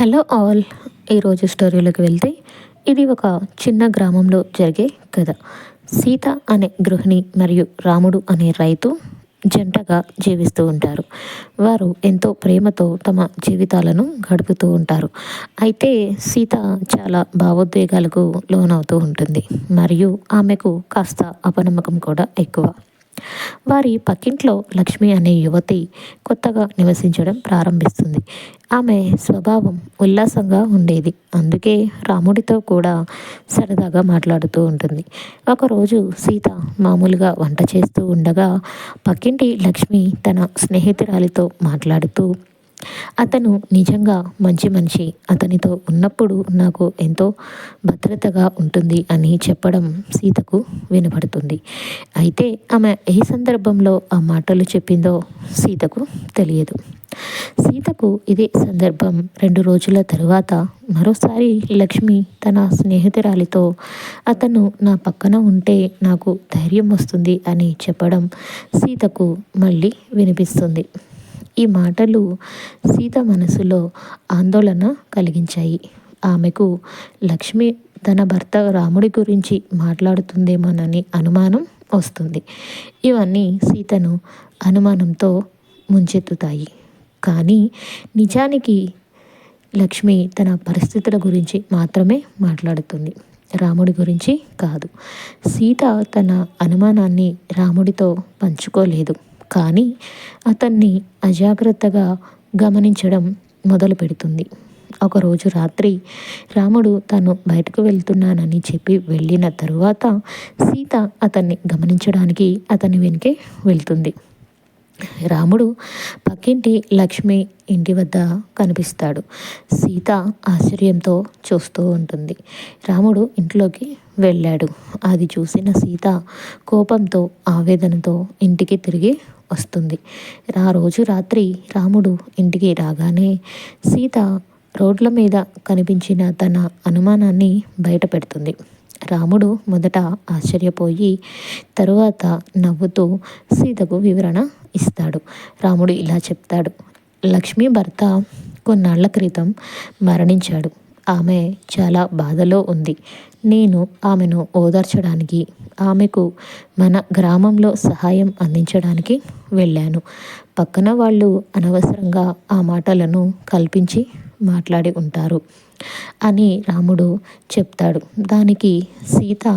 Hello all. ఈరోజు స్టోరీలోకి వెళ్తే ఇది ఒక చిన్న గ్రామంలో జరిగే కథ. సీత అనే గృహిణి మరియు రాముడు అనే రైతు జంటగా జీవిస్తూ ఉంటారు. వారు ఎంతో ప్రేమతో తమ జీవితాలను గడుపుతూ ఉంటారు. అయితే సీత చాలా భావోద్వేగాలకు లోనవుతూ ఉంటుంది. మరియు ఆమెకు కాస్త అపనమ్మకం కూడా ఎక్కువ. వారి పక్కింట్లో లక్ష్మి అనే యువతి కొత్తగా నివసించడం ప్రారంభిస్తుంది. ఆమె స్వభావం ఉల్లాసంగా ఉండేది. అందుకే రాముడితో కూడా సరదాగా మాట్లాడుతూ ఉంటుంది. ఒకరోజు సీత మామూలుగా వంట చేస్తూ ఉండగా పక్కింటి లక్ష్మి తన స్నేహితురాలితో మాట్లాడుతూ అతను నిజంగా మంచి మనిషి. అతనితో ఉన్నప్పుడు నాకు ఎంతో భద్రతగా ఉంటుంది అని చెప్పడం సీతకు వినపడుతుంది. అయితే ఆమె ఏ సందర్భంలో ఆ మాటలు చెప్పిందో సీతకు తెలియదు. సీతకు ఇదే సందర్భం రెండు రోజుల తరువాత మరోసారి లక్ష్మి తన స్నేహితురాలితో అతను నా పక్కన ఉంటే నాకు ధైర్యం వస్తుంది అని చెప్పడం సీతకు మళ్ళీ వినిపిస్తుంది. ఈ మాటలు సీత మనసులో ఆందోళన కలిగించాయి. ఆమెకు లక్ష్మి తన భర్త రాముడి గురించి మాట్లాడుతుందేమోనని అనుమానం వస్తుంది. ఇవన్నీ సీతను అనుమానంతో ముంచెత్తుతాయి. కానీ నిజానికి లక్ష్మి తన పరిస్థితుల గురించి మాత్రమే మాట్లాడుతుంది. రాముడి గురించి కాదు. సీత తన అనుమానాన్ని రాముడితో పంచుకోలేదు. కానీ అతన్ని అజాగ్రత్తగా గమనించడం మొదలు పెడుతుంది. ఒకరోజు రాత్రి రాముడు తను బయటకు వెళ్తున్నానని చెప్పి వెళ్ళిన తరువాత సీత అతన్ని గమనించడానికి అతని వెనుకే వెళ్తుంది. రాముడు పక్కింటి లక్ష్మి ఇంటి వద్ద కనిపిస్తాడు. సీత ఆశ్చర్యంతో చూస్తూ ఉంటుంది. రాముడు ఇంట్లోకి వెళ్ళాడు. అది చూసిన సీత కోపంతో ఆవేదనతో ఇంటికి తిరిగి వస్తుంది. ఆ రోజు రాత్రి రాముడు ఇంటికి రాగానే సీత రోడ్ల మీద కనిపించిన తన అనుమానాన్ని బయటపెడుతుంది రాముడు మొదట ఆశ్చర్యపోయి తరువాత నవ్వుతూ సీతకు వివరణ ఇస్తాడు. రాముడు ఇలా చెప్తాడు. లక్ష్మి భర్త కొన్నాళ్ళ క్రితం మరణించాడు. ఆమె చాలా బాధలో ఉంది. నేను ఆమెను ఓదార్చడానికి ఆమెకు మన గ్రామంలో సహాయం అందించడానికి వెళ్ళాను. పక్కన వాళ్ళు అనవసరంగా ఆ మాటలను కల్పించి మాట్లాడి ఉంటారు అని రాముడు చెప్తాడు. దానికి సీత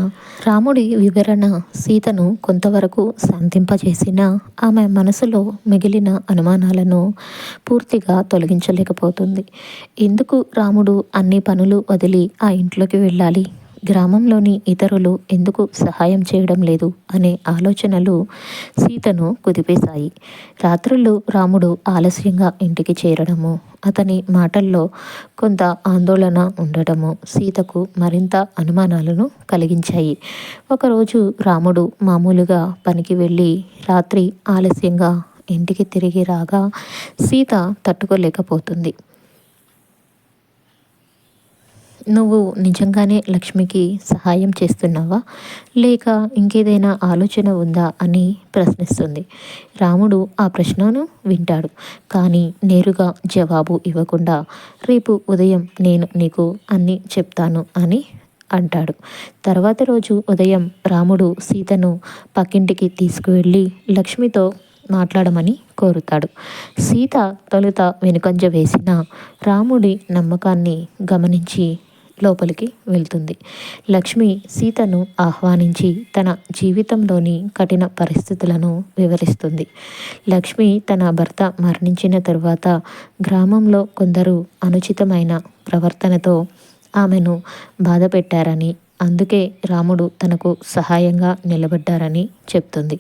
రాముడి వివరణ సీతను కొంతవరకు శాంతింపజేసిన ఆమె మనసులో మిగిలిన అనుమానాలను పూర్తిగా తొలగించలేకపోతుంది. ఎందుకు రాముడు అన్ని పనులు వదిలి ఆ ఇంట్లోకి వెళ్ళాలి? గ్రామంలోని ఇతరులు ఎందుకు సహాయం చేయడం లేదు అనే ఆలోచనలు సీతను కుదిపేశాయి. రాత్రులు రాముడు ఆలస్యంగా ఇంటికి చేరడము అతని మాటల్లో కొంత ఆందోళన ఉండటము సీతకు మరింత అనుమానాలను కలిగించాయి. ఒకరోజు రాముడు మామూలుగా పనికి వెళ్ళి రాత్రి ఆలస్యంగా ఇంటికి తిరిగి రాగా సీత తట్టుకోలేకపోతుంది. నువ్వు నిజంగానే లక్ష్మికి సహాయం చేస్తున్నావా? లేక ఇంకేదైనా ఆలోచన ఉందా అని ప్రశ్నిస్తుంది. రాముడు ఆ ప్రశ్నను వింటాడు. కానీ నేరుగా జవాబు ఇవ్వకుండా రేపు ఉదయం నేను నీకు అన్నీ చెప్తాను అని అంటాడు. తర్వాత రోజు ఉదయం రాముడు సీతను పక్కింటికి తీసుకువెళ్ళి లక్ష్మితో మాట్లాడమని కోరుతాడు. సీత తొలుత వెనుకంజ వేసిన రాముడి నమ్మకాన్ని గమనించి లోపలికి వెళ్తుంది. లక్ష్మి సీతను ఆహ్వానించి తన జీవితంలోని కఠిన పరిస్థితులను వివరిస్తుంది. లక్ష్మి తన భర్త మరణించిన తరువాత గ్రామంలో కొందరు అనుచితమైన ప్రవర్తనతో ఆమెను బాధ పెట్టారని అందుకే రాముడు తనకు సహాయంగా నిలబడ్డారని చెప్తుంది.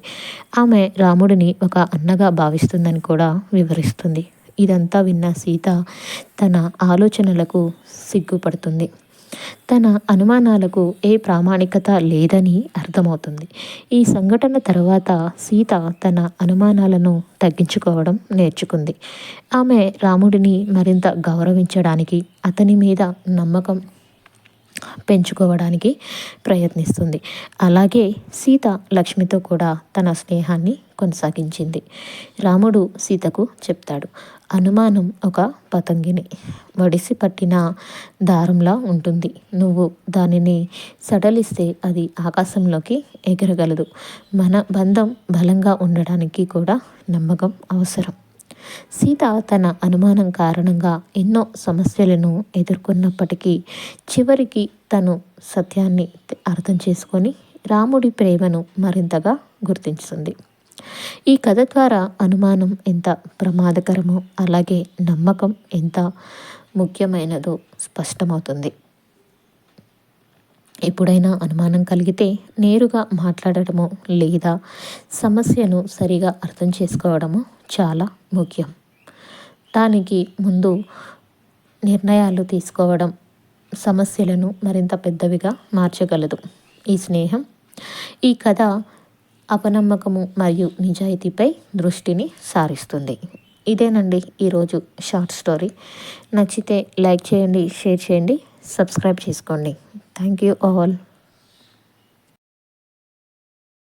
ఆమె రాముడిని ఒక అన్నగా భావిస్తుందని కూడా వివరిస్తుంది. ఇదంతా విన్న సీత తన ఆలోచనలకు సిగ్గుపడుతుంది. తన అనుమానాలకు ఏ ప్రామాణికత లేదని అర్థమవుతుంది. ఈ సంఘటన తర్వాత సీత తన అనుమానాలను తగ్గించుకోవడం నేర్చుకుంది. ఆమె రాముడిని మరింత గౌరవించడానికి అతని మీద నమ్మకం పెంచుకోవడానికి ప్రయత్నిస్తుంది. అలాగే సీత లక్ష్మితో కూడా తన స్నేహాన్ని కొనసాగించింది. రాముడు సీతకు చెప్తాడు అనుమానం ఒక పతంగిని వడిసి పట్టిన దారంలా ఉంటుంది. నువ్వు దానిని సడలిస్తే అది ఆకాశంలోకి ఎగరగలదు. మన బంధం బలంగా ఉండడానికి కూడా నమ్మకం అవసరం సీత తన అనుమానం కారణంగా ఎన్నో సమస్యలను ఎదుర్కొన్నప్పటికీ చివరికి తను సత్యాన్ని అర్థం చేసుకొని రాముడి ప్రేమను మరింతగా గుర్తించుతుంది ఈ కథ ద్వారా అనుమానం ఎంత ప్రమాదకరమో అలాగే నమ్మకం ఎంత ముఖ్యమైనదో స్పష్టమవుతుంది. ఎప్పుడైనా అనుమానం కలిగితే నేరుగా మాట్లాడటము లేదా సమస్యను సరిగా అర్థం చేసుకోవడము చాలా ముఖ్యం. దానికి ముందు నిర్ణయాలు తీసుకోవడం సమస్యలను మరింత పెద్దవిగా మార్చగలదు. ఈ స్నేహం ఈ కథ అపనమ్మకము మరియు నిజాయితీపై దృష్టిని సారిస్తుంది. ఇదేనండి ఈరోజు షార్ట్ స్టోరీ. నచ్చితే లైక్ చేయండి షేర్ చేయండి సబ్స్క్రైబ్ చేసుకోండి. Thank you all.